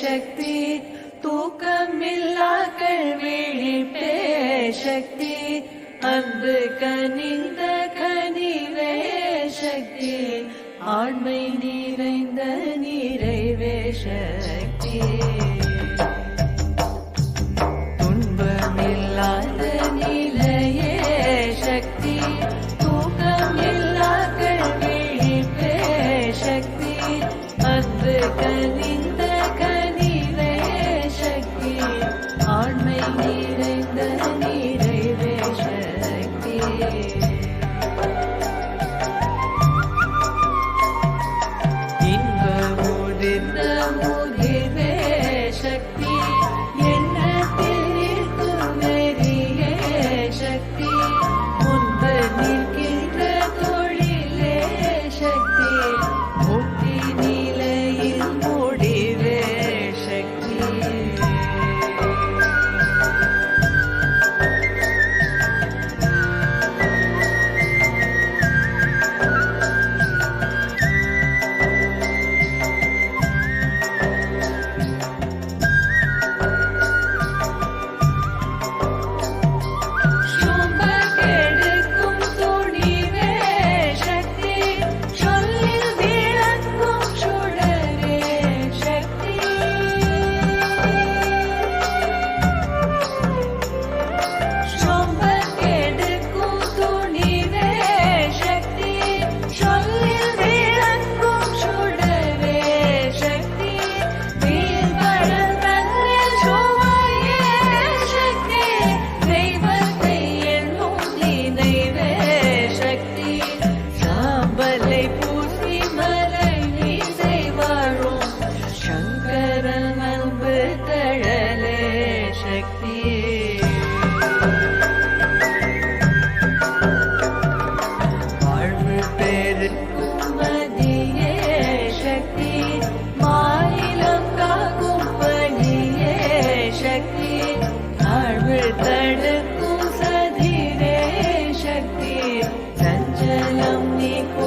சக்தி தூக்கமில்லா கல்விழிப்பே சக்தி அன்பு கனிந்த கனிவே சக்தி ஆண்மை நிறைந்த நிறைவே சக்தி துன்பமில்லாத நிலையே சக்தி தூக்கமில்லா கல்விழிப்பே சக்தி அன்பு கனிந்த கனி ஆண்மை நிறைந்த நிறைவேசக்தி శక్తి సంచలం నీకు